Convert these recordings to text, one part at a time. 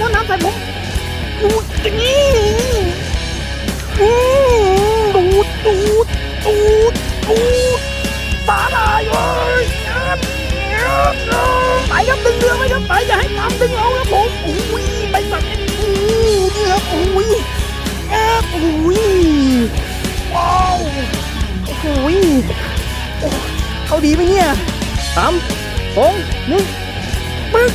วนน้ำใส่ผมดูดอย่างนี้อืมดูดดูดดูดดูดสาหร่ายเว้ยไปครับดึงเรือไปครับไปอย่าให้น้ำดึงเอาครับผมอุ้ยไปสั่งไอ้อู้นี่ครับอุ้ยงับอุ้ยว้าวโอ้โหโอ้เขาดีไหมเนี่ยสามสองหนึ่งปึ๊ก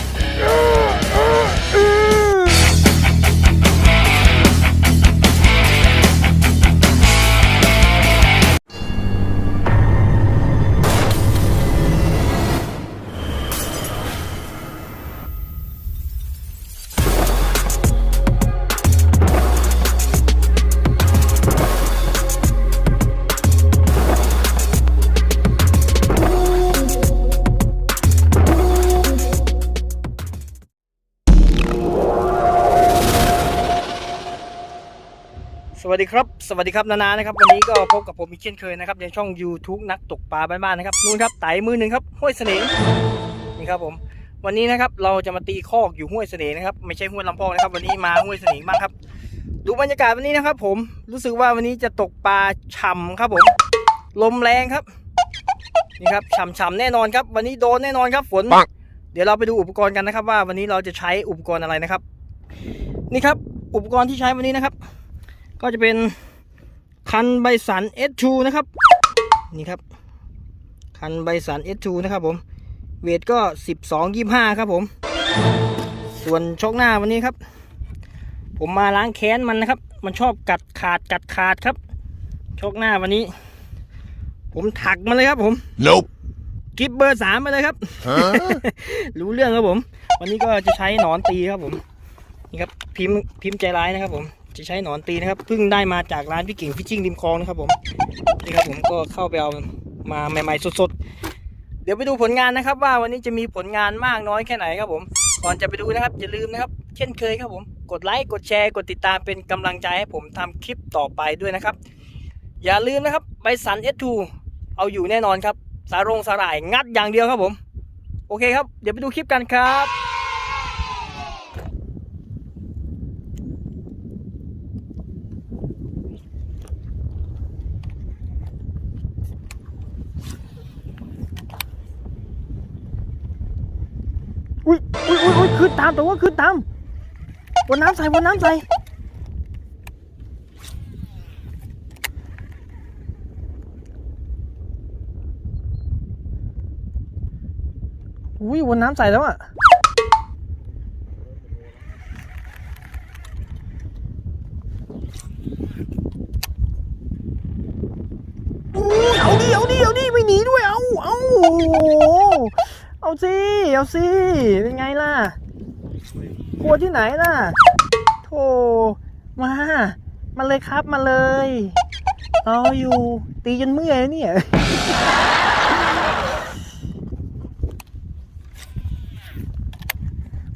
สวัสดีครับ สวัสดีครับนานานะครับ วันนี้ก็พบกับผมอีกเช่นเคยนะครับในช่อง YouTube นักตกปลาบ้านๆนะครับนู่นครับไต่มือหนึ่งครับห้วยเสน่ห์นี่ครับผมวันนี้นะครับเราจะมาตีคอกอยู่ห้วยเสน่ห์นะครับไม่ใช่ห้วยลำพองนะครับ วันนี้มาห้วยเสน่ห์บ้างครับ ดูบรรยากาศวันนี้นะครับ ผมรู้สึกว่าวันนี้จะตกปลาฉ่ำครับผม ลมแรงครับนี่ครับฉ่ำๆแน่นอนครับ วันนี้โดนแน่นอนครับฝนปังเดี๋ยวเราไปดูอุปกรณ์กันนะครับ ว่าวันนี้เราจะใช้อุปกรณ์อะไรนะครับ นี่ครับอุปกรณ์ที่ใช้วันนี้นะครับ ก็จะเป็นคันใบสัน S2 นะครับ นี่ครับ คันใบสัน S2 นะครับผม เวทก็ 12 25 ครับผม ส่วนชกหน้าวันนี้ครับ ผมมาล้างแค้นมันนะครับ มันชอบกัดขาดกัดขาดครับชกหน้าวันนี้ ผมถักมันเลยครับผม Nope. กิฟเบอร์สามไปเลยครับ Huh? รู้เรื่องครับผม วันนี้ก็จะใช้หนอนตีครับผม นี่ครับพิมพ์พิมพ์ใจร้ายนะครับผม จะใช้หนอนตีนะครับเพิ่งได้มาจากร้านพี่กิ่งฟิชชิ่งริมคลองนะครับผมนี่ครับผมก็เข้าไปเอามาใหม่ ๆ สดๆ เดี๋ยวไปดูผลงานนะครับ ว่าวันนี้จะมีผลงานมากน้อยแค่ไหนครับผมก่อนจะไปดูนะครับอย่าลืมนะครับ เช่นเคยครับผมกดไลค์กดแชร์กดติดตามเป็นกำลังใจให้ผมทำคลิปต่อไปด้วยนะครับ อย่าลืมนะครับใบสัน S2 เอาอยู่แน่นอนครับ สารงสาหร่ายงัดอย่างเดียวครับผม โอเคครับ เดี๋ยวไปดูคลิปกันครับ อุ้ยอุ้ยอุ้ยอุ้ยขึ้นตามแต่ว่าขึ้นตามบนน้ำใส่บนน้ำใส่อุ้ยบนน้ำใส่แล้วอะอู้เอาดิเอาดิเอาดิไม่หนีด้วย เอาเอาโอ้ เอาสิ เอาสิ เป็นไงล่ะ กลัวที่ไหนล่ะ โธ่ มา มาเลยครับ มาเลยรออยู่ ตีจนเมื่อยเนี่ย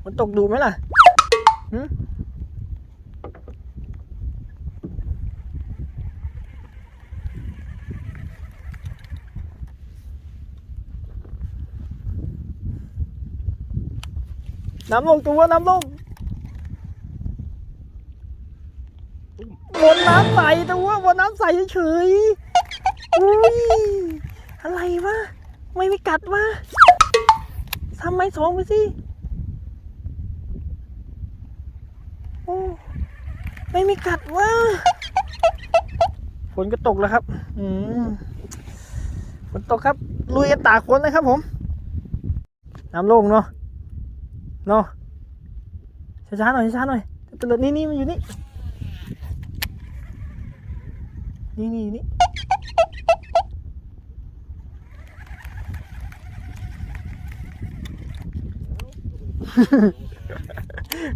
มันตกดูไหมล่ะ น้ำลงตัวน้ำลงบนน้ำใสตัวบนน้ำใสเฉยอุ้ยอะไรวะไม่ไม่กัดวะทำไมสองไปสิโอ้ไม่มีกัดว่าฝนก็ตกแล้วครับอืมฝนตกครับลุยกันตากฝนเลยครับผมน้ำลงเนาะ เนาะช้าๆหน่อยช้าๆหน่อยตลิดนี่นี่มันอยู่นี่นี่นี่นี่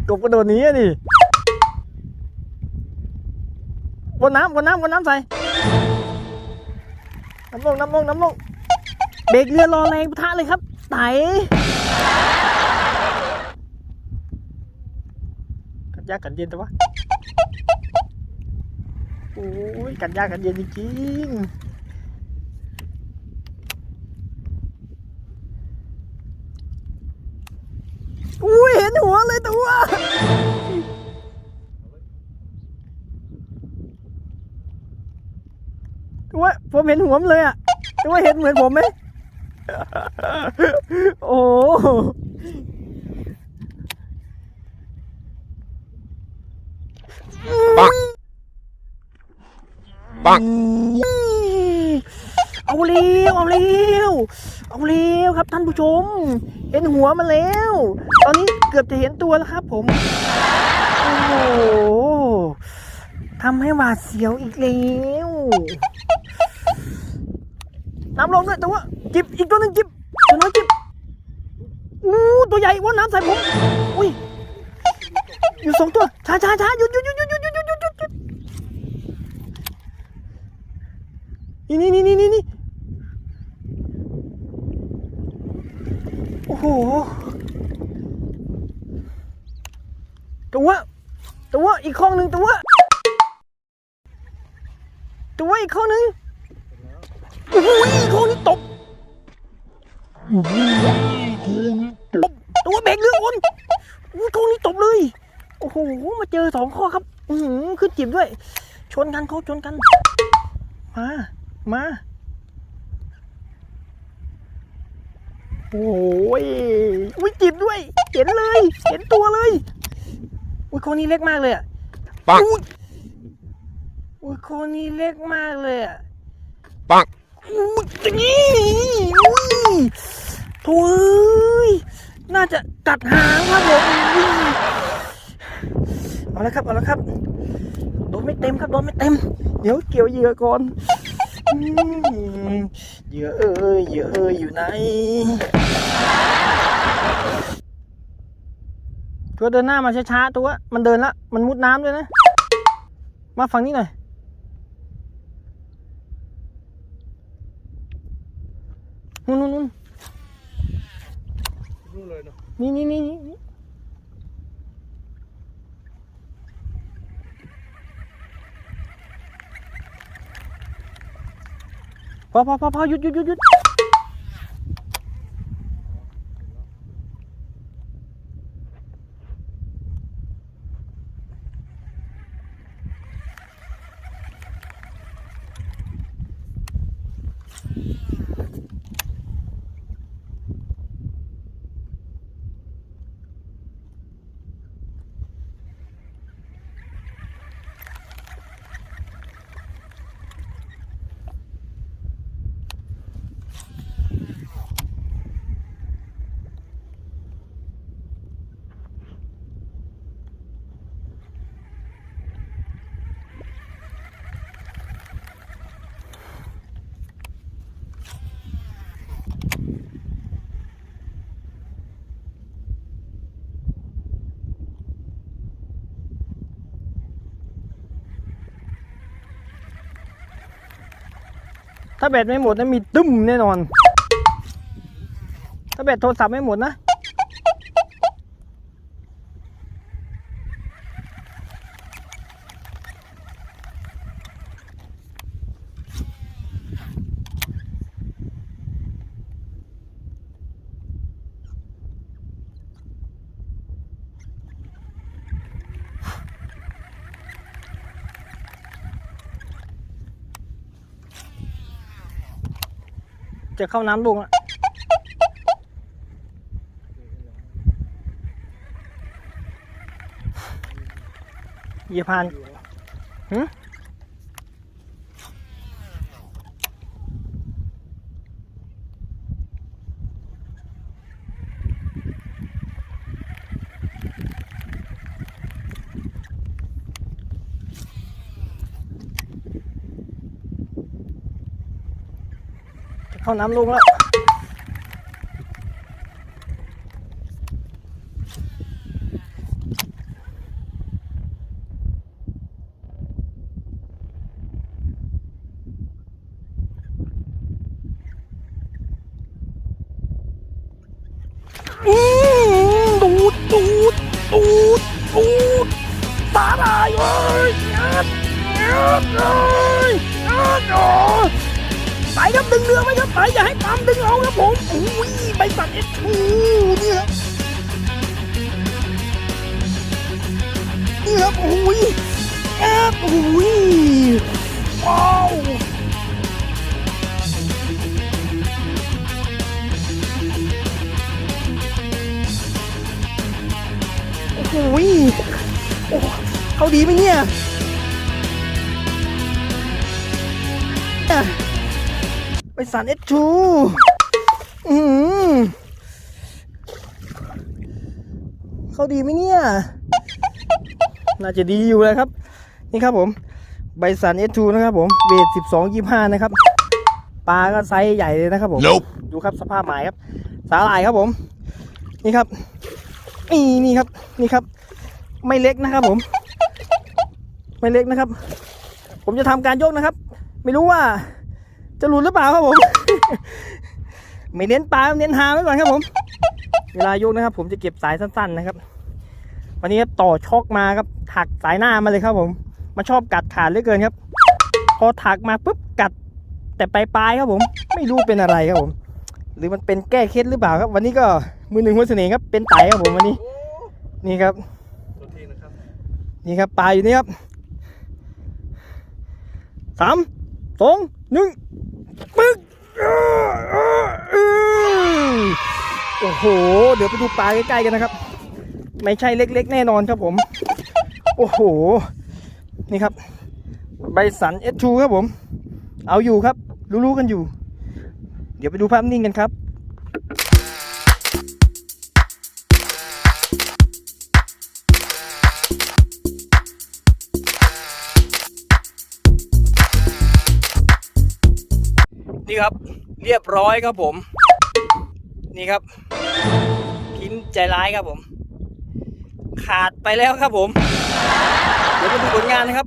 กบกระโดดนี้อะดิบนน้ำบนน้ำบนน้ำใส่น้ำลงน้ำลงน้ำลงเบรกเรือรอแรงปะทะเลยครับไต ยากกันเย็นแต่ว่าโอ้ยกันยากกันเย็นจริงอุ้ยเห็นหัวเลยตัวตัวผมเห็นหัวเลยอะตัวเห็นเหมือนผมไหมโอ้ ปังปังเอาเร็วเอาเร็วเอาเร็วครับท่านผู้ชม เห็นหัวมันแล้ว ตอนนี้เกือบจะเห็นตัวแล้วครับ ผมโอ้โหทำให้หวาดเสียวอีกแล้วน้ำลงด้วยแต่ว่าจิบอีกตัวหนึ่งจิบตัวน้อยจิบอู้ตัวใหญ่ว่าน้ำใส่ผมอุ้ย อยู่สองตัวช้าช้าช้าหยุดหยุดหยุดหยุดหยุดหยุดหยุดหยุดหยุดหยุดนี่นี่นี่นี่นี่โอ้โหตัวตัวอีกข้องหนึ่งตัวตัวอีกข้องหนึ่งโอ้โหอีกข้องนี้ตกตัวเบรกเรือคนอุ้ยข้องนี้ตกเลย โอ้โหมาเจอสองข้อครับ อือหือขึ้นจิบด้วย ชนกันเขาชนกัน มา มาโอ้ยอุ้ยจิบด้วย เห็นเลย เห็นตัวเลย อุ้ยคนนี้เล็กมากเลยอะปังอุ๊ยอุ้ยคนนี้เล็กมากเลยอะปังอุ้ยอย่างนี้อุ้ยโถ่เอ้ยน่าจะกัดหางครับผมอุ้ย เอาละครับเอาละครับโดนไม่เต็มครับโดนไม่เต็ม เดี๋ยวเกี่ยวเหยื่อก่อนอืมเหยื่อเอ้ยเหยื่อเอ้ยอยู่ไหนตัวเดินหน้ามาช้าๆตัว มันเดินละมันมุดน้ำด้วยนะ มาฝั่งนี้หน่อยนู่นนู่นนู่นนู่นเลยเนาะ นี่นี่นี่นี่ พอพอพอพอหยุดหยุดหยุดหยุด ถ้าแบตไม่หมดนะมีตึ้มแน่นอน ถ้าแบตโทรศัพท์ไม่หมดนะ จะเข้าน้ำลงอะอย่าผ่านหึจ เข้าน้ำลงแล้วอืมดูดดูดดูดดูดสาหร่ายเอ้ยงัดงัดเลยงัดอ๋อ ไปครับดึงเรือไว้ครับไปอย่าให้ปั๊มดึงเอาครับผมโอ้ยใบสั่งเอ็ดทูนี่ครับนี่ครับโอ้ยแอบโอ้ยว้าวโอ้ยโอ้เขาดีไหมเนี่ย ไปสันเอสทูอืมเข้าดีไหมเนี่ย น่าจะดีอยู่เลยครับ นี่ครับผม ใบสันเอสทูนะครับผม เวทสิบสองยี่ห้านะครับ ปลาก็ไซส์ใหญ่เลยนะครับผม Nope. ดูครับสภาพหมายครับ สาหร่ายครับผม นี่ครับ นี่นี่ครับ นี่ครับ ไม่เล็กนะครับผม ไม่เล็กนะครับ ผมจะทำการยกนะครับ ไม่รู้ว่า จะหลุดหรือเปล่าครับผม ไม่เน้นปลาเน้นหาไว้ก่อนครับผม เวลายกนะครับ ผมจะเก็บสายสั้นๆนะครับ วันนี้ครับต่อช็อกมาครับถักสายหน้ามาเลยครับ ผม มันชอบกัดขาดเหลือเกินครับ พอถักมาปุ๊บกัด แต่ปลายๆครับผม ไม่รู้เป็นอะไรครับผม หรือมันเป็นแก้เคล็ดหรือเปล่าครับ วันนี้ก็มือหนึ่งหัวเสน่ห์ครับเป็นไตครับผมวันนี้ นี่ครับนี่ครับปลาอยู่นี่ครับสามสองหนึ่ง ปึ๊กโอ้โห เดี๋ยวไปดูปลาใกล้ๆกันนะครับ ไม่ใช่เล็กๆ แน่นอนครับผม โอ้โห นี่ครับ ใบสันเอชูครับผม เอาอยู่ครับ รู้ๆกันอยู่ เดี๋ยวไปดูภาพนิ่งกันครับ ครับ เรียบร้อยครับผม นี่ครับ พิมพ์ใจร้ายครับผม ขาดไปแล้วครับผม เดี๋ยวมาดูผลงานนะครับ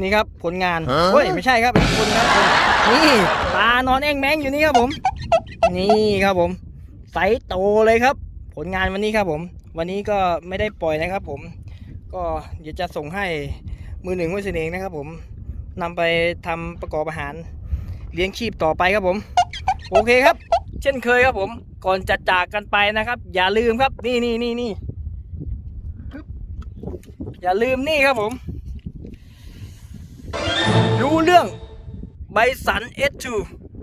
นี่ครับผลงานฮะเฮ้ยไม่ใช่ครับเป็นคนครับผมนี่ปลานอนแอ่งแมงอยู่นี่ครับผม นี่ครับผมไซส์โตเลยครับ ผลงานวันนี้ครับผม วันนี้ก็ไม่ได้ปล่อยนะครับ ผม ก็เดี๋ยวจะส่งให้มือหนึ่งห้วยเสน่ห์นะครับ ผมนำไปทำประกอบอาหาร เลี้ยงชีพต่อไปครับผม โอเคครับ เช่นเคยครับผม ก่อนจะจากกันไปนะครับ อย่าลืมครับ นี่นี่นี่นี่อย่าลืมนี่ครับผม รู้เรื่องใบสัน S2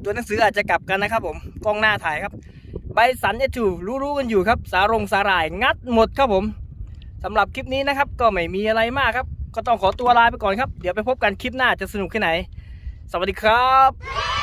ตัวหนังสืออาจจะกลับกันนะครับ ผมกล้องหน้าถ่ายครับ ใบสัน S2 รู้ๆกันอยู่ครับ สารงสาหร่ายงัดหมดครับผมสำหรับคลิปนี้นะครับ ก็ไม่มีอะไรมากครับ ก็ต้องขอตัวลาไปก่อนครับ เดี๋ยวไปพบกันคลิปหน้าจะสนุกแค่ไหน สวัสดีครับ